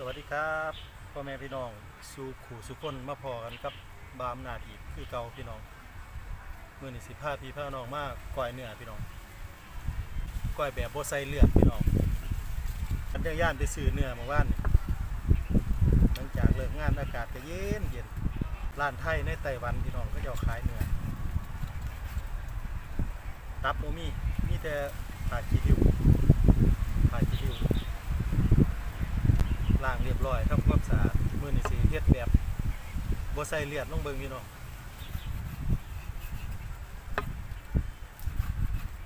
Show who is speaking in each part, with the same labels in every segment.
Speaker 1: สวัสดีครับพ่อแม่พี่น้องสู่ขู่สุคนมาพอกันกับบามนาทีคือเก่าพี่น้องเมื่อนี่สิพาพี่พาน้องมากก้อยเนื้อพี่น้องก้อยแบบโบใส่เลือดพี่น้องฉันได้ย่านไปซื้อเนื้อเมาว่านนี่หลังจากเลิกงานอากาศก็เย็นเย็นร้านไทยในไต้หวันพี่น้องก็จะขายเนื้อตับโมมีมีแต่ผ่ากีริวผ่ากีริว ล้างเรียบร้อยทำความสะอาดมือนี่สิเฮ็ดแบบบ่ใส่เลือดลงเบิ่งพี่น้อง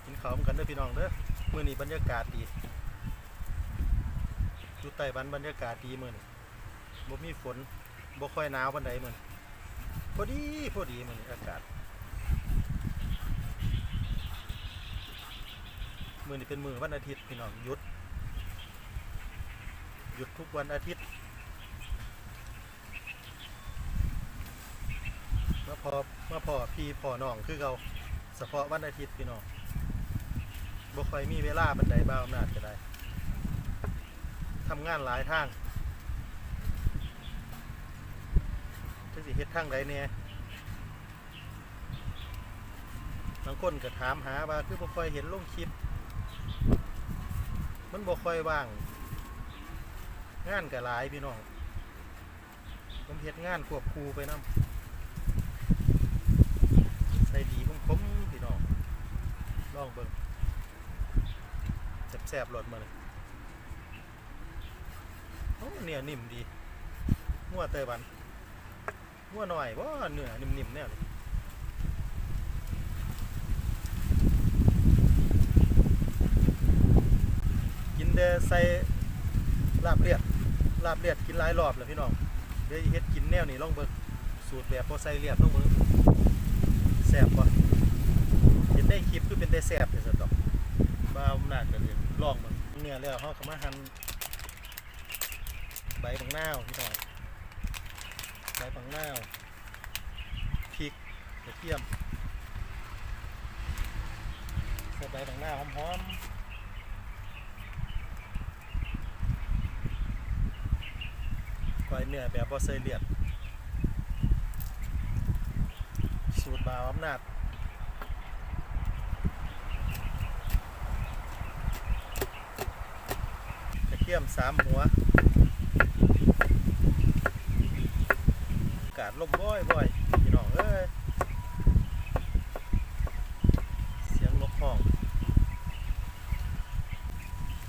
Speaker 1: กินข้าวกันเด้อพี่น้องเด้อมื้อนี้บรรยากาศดีอยู่ใต้บันบรรยากาศดีมื้อนี้บ่มีฝนบ่ค่อยหนาวปานใดมื้อนี้พอดีพอดีมื้อนี้อากาศมื้อนี้เป็นมื้อวันอาทิตย์พี่น้องหยุด ยุดทุกวันอาทิตย์มาพอมาพอพี่พอน้องคือเราเฉพาะวันอาทิตย์พี่น้องบ่ค่อยมีเวลาบันไดบ้าอำนาจก็ได้ทำงานหลายทางจังสิเฮ็ดทางใดเนี่ยบางคนก็ถามหาว่าคือบ่ค่อยเห็นลงคลิป มันบ่ค่อยว่าง งานก็หลายพี่น้องผมเฮ็ดงานควบคู่ไปนำใส่ดีผมผมพี่น้องลองเบิ่งแซ่บๆรสมาเลยโอ้เนี่ยนิ่มดีงัวเตยบันงัวหน่อยบ่าเนื้อนิ่มๆแนวนี้กินแต่ใส่ลาบเลียด ลาบเลียดกินหลายรอบแล้วพี่น้องเดี๋ยวเฮ็ดกินแนวนี้ลองเบิ่งสูตรแบบพอใส่เลียดลองเบิ่งแซ่บบ่เห็นได้คลิปคือเป็นได้แซ่บเลยสตว์ดอกบ้าอำนาจก็เลยลองเบิ่งเนื้อแล้วเฮาก็มาหั่นใบบังนาวพี่น้องใบบังนาวพริกกระเทียมใส่ใบบังนาวหอมๆ ก้อยเนื้อแบบบ่ใส่เลือด สูตรบาวอำนาจกระเทียมสามหัว กาศลมบ่อยบ่อยพี่น้องเอ้ยเสียงนกห้อง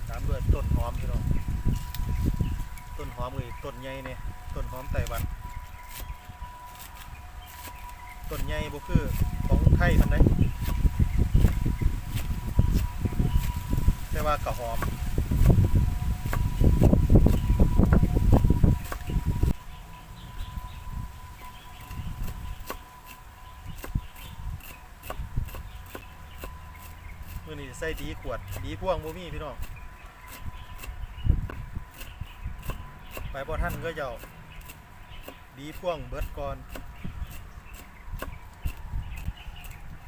Speaker 1: ตามด้วยต้นหอมพี่น้อง อมเลยต้นใหญ่เนี่ยต้นหอมไต้หวันต้นใหญ่บ่คือของไทยมันได้แต่ว่ากระหอมมื่อนี้ใส่ดีขวดดีพ่วงบ่มีพี่น้อง ไปบ่ท่านก็จะดีพ่วงเบิดก่อน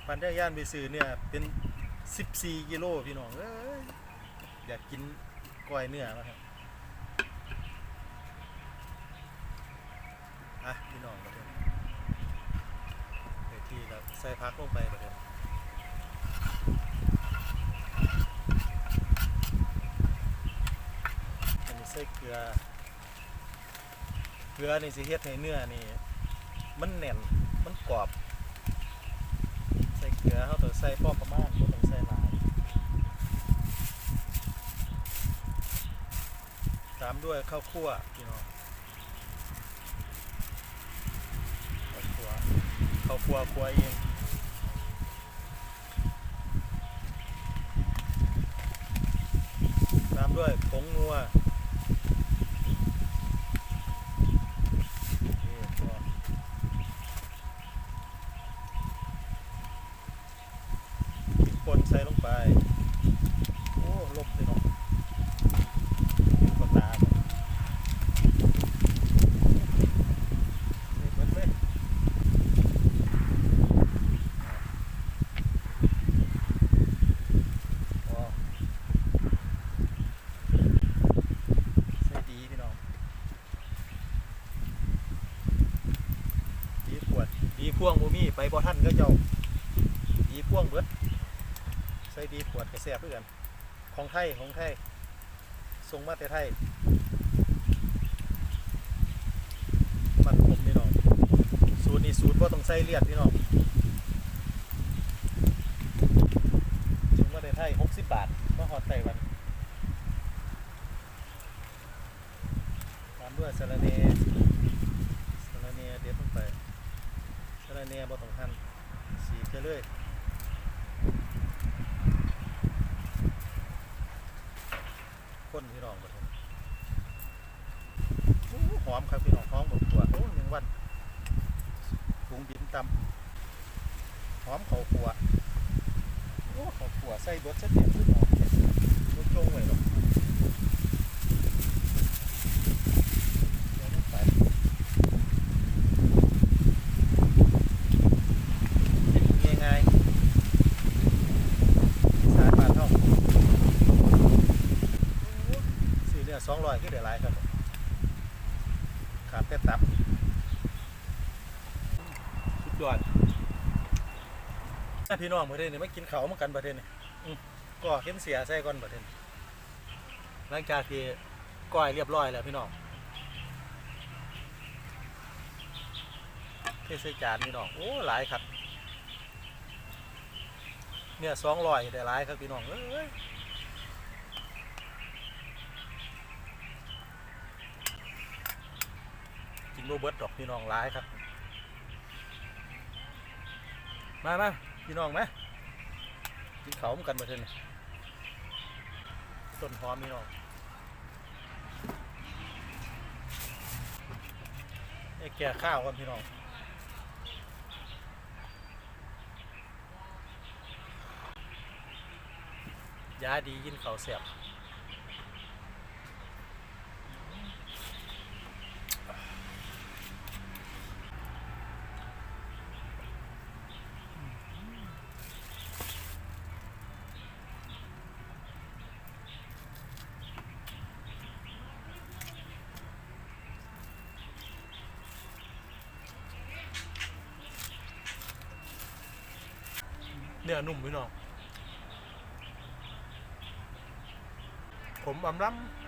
Speaker 1: ปันได้ย่านไปซื้อเนี่ยเป็น 14 กิโลพี่น้องเอ้ยอยากกินก้อยเนื้อแล้วครับอะพี่น้องประเดี๋ยวเดี๋ยวที่เราใส่พักลงไปประเดี๋ยวอันนี้ใส่เกลือ เกลือนี่สิเฮ็ดให้เนื้อนี่ มันแน่นมันกรอบ ใส่เกลือเขาต้องใส่พอประมาณบ่ต้องใส่หลายตามด้วยข้าวคั่วพี่น้องข้าวคั่วข้าวคั่วคั่วเองตามด้วยผงนัว นี่ก็พริกป่นใส่ลงไป โอ้ลบเลยเนาะก็ตาบ่เฮ้ยเบิดเลยอ๋อ พ่วง บ่มีไปบ่ทันก็เจ้าดีพ่วงเบิดใส่ดีขวดกระแสบเพื่อกันของไทยของไทยส่งมาแต่ไทยมันผมพี่น้องสูตรนี้สูตรบ่ต้องใส่เลียดพี่น้องส่งมาแต่ไทย60บาทมาฮอดไต้หวันตามด้วยสะระเนสะระเนเด็ดลงไป สะระเนบ่ต้องหั่นสีกไปเลยคนพี่น้องบ่ทนโอ้หอมครับพี่น้องหอมบกตัวโอ้หนึ่งวันปรุงดินตำหอมเขาขัวโอ้เขาขัวใส่เบิดซะเดียวขึ้นหอมลูกจงไว้หรอกเดี๋ยวลงไปเฮ็ดง่ายๆสารบานเท่า ซื้อเนื้อ สองร้อยก็เดือดหลายครับขาดแต่ตับสุดยอดพี่น้องประเทศนี้ไม่กินเขาเหมือนกันประเทศนี้อืมก็เห็นเสียใส่ก่อนประเทศนี้หลังจากที่ก้อยเรียบร้อยแล้วพี่น้องเทใส่จานพี่น้องโอ้หลายครับเนี่ยสองร้อยได้หลายครับพี่น้องเอ้ย กิน โรเบิร์ตดอกพี่น้องร้ายครับ มามาพี่น้องไหมกินเขาเหมือนกันมาเถอะนี่ต้นหอมพี่น้องไอ้แก่ข้าวกันพี่น้องยาดียินเขาเสียบ เนื้อนุ่มพี่น้องผมอำล้ำ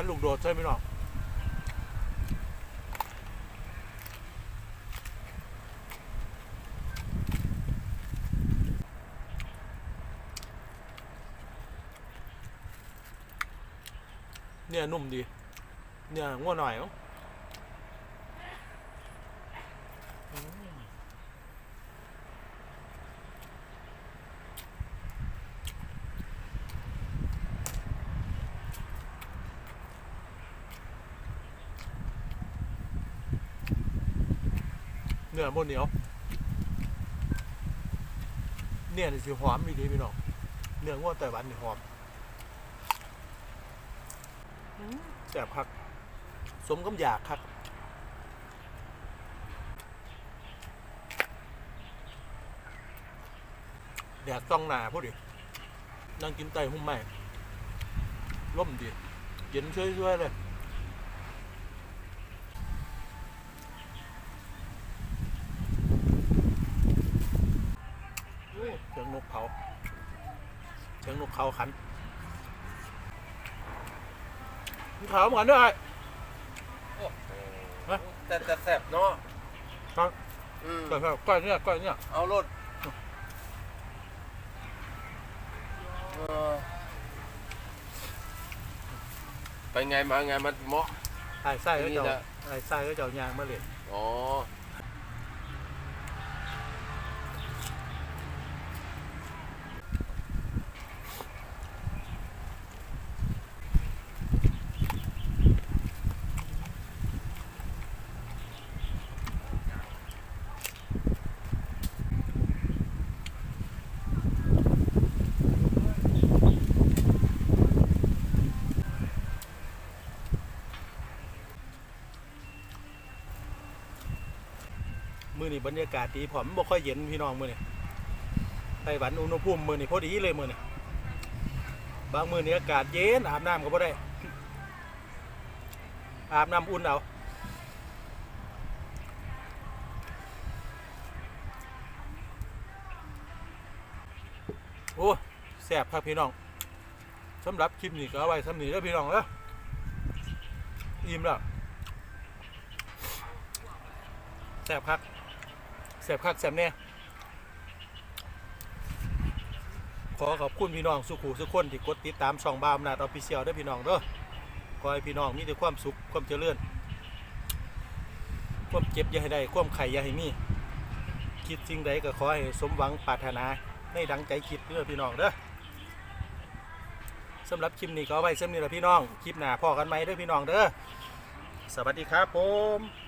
Speaker 1: กันลูกโดดใช่ไหมน้องเนี่ยนุ่มดีเนี่ยง่วหน่อยเนา เนื้อบนเหนียว เนี่ยนี่สิหอมมีดีพี่น้อง เนื้อง่วแต่หวันนี่หอมแซ่บคัก สมกำอยากคักแดดต้องหนาพอดีนั่งกินไตหุ้มใหม่ร่มดีเย็นช่วยๆเลย เสียงนกเขา เสียงนกเขาขันนกเขาเหมือนด้วยฮะ
Speaker 2: แต่แต่แสบเนาะ
Speaker 1: ครับ
Speaker 2: อืม
Speaker 1: ก้อยก้อยเนี่ยก้อยเนี่ย
Speaker 2: เอารถเออไปไงมาไงมันเหมาะ
Speaker 1: ใส่ไส้
Speaker 2: ที่
Speaker 1: แล้ว
Speaker 2: นี่
Speaker 1: เจ้า
Speaker 2: นะ
Speaker 1: ไอ้ทรายก็จะเอายางมาเล่น
Speaker 2: อ๋อ
Speaker 1: มือนี้บรรยากาศดีผมบ่ค่อยเย็นพี่น้องมือนี้ไต้หวันอุณหภูมิมือนี้พอดีเลยมือนี้บางมือนี้อากาศเย็นอาบน้ำก็บ่ได้ อาบน้ำอุ่นเอาโอ้แซ่บครับพี่น้องสำหรับคลิปนี้ก็เอาไว้สำนี้แล้วพี่น้องเด้ออิ่มแล้วแซ่บครับ แซ่บคักแซ่บแน่ขอขอบคุณพี่น้องสุขุสุขคนที่กดติดตามช่องบามนาดออฟฟิเชียลด้วยพี่น้องเด้อขอให้พี่น้องมีแต่ความสุขความเจริญความเจ็บอย่าให้ได้ความไข่อย่าให้มี คิดสิ่งใดก็ขอให้สมหวังปรารถนาในดังใจคิดเด้อพี่น้องเด้อสำหรับคลิปนี้ก็เอาไว้สำนี้ละพี่น้อง คลิปหน้าพอกันไหมเด้อพี่น้องเด้อสวัสดีครับผม